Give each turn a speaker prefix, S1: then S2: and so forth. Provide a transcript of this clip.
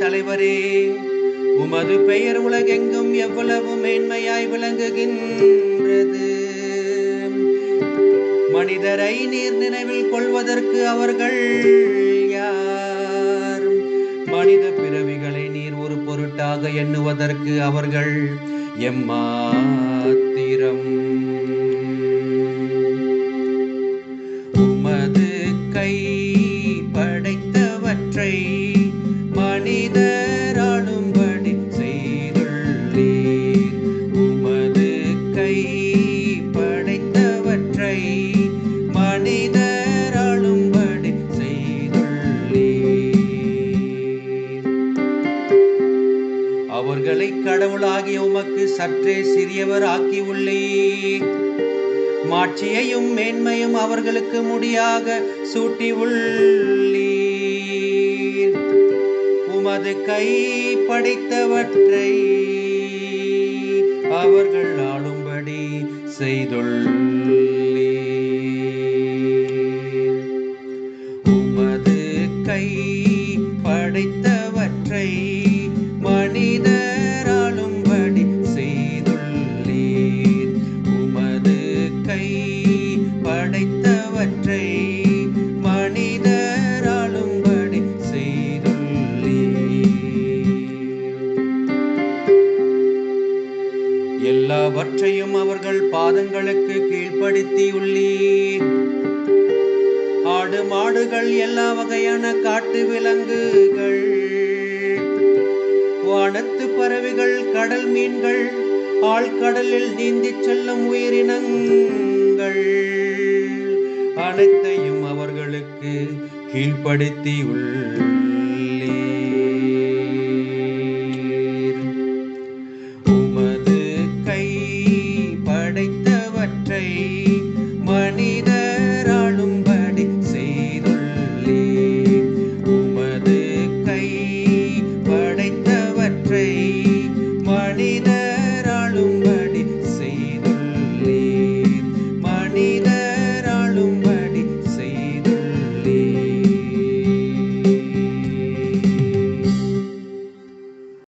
S1: தலைவரே உமது பெயர் உலகெங்கும் எவ்வளவு மேன்மையாய் விளங்குகின்றது. மனிதரை நீர் நினைவில் கொள்வதற்கு அவர்கள் யார்? மனித பிறவிகளை நீர் ஒரு பொருட்டாக எண்ணுவதற்கு அவர்கள் எம்மாத்திரம்? மனிதராளும்படி செய்துள்ளீர். உமது கை படைத்தவற்றை மனிதராளும்படி செய்துள்ளீர். அவர்களை கடவுளாகிய உமக்கு சற்றே சிறியவர் ஆக்கியுள்ளீர் மாட்சியையும் மேன்மையும் அவர்களுக்கு முடியாக சூட்டி உள்ளீர் உமது கை படைத்தவற்றை அவர்கள் ஆளும்படி செய்துள்ளே உமது கை படைத்தவற்றை மனிதர் ஆளும்படி செய்துள்ளீர். உமது கை படைத்தவற்றை எல்லாவற்றையும் அவர்கள் பாதங்களுக்கு கீழ்ப்படுத்தியுள்ளீர். ஆடு மாடுகள் எல்லா வகையான காட்டு விலங்குகள் வானத்து பறவைகள் கடல் மீன்கள் ஆழ்கடலில் நீந்திச் செல்லும் உயிரினங்கள் அனைத்தையும் அவர்களுக்கு கீழ்ப்படுத்தி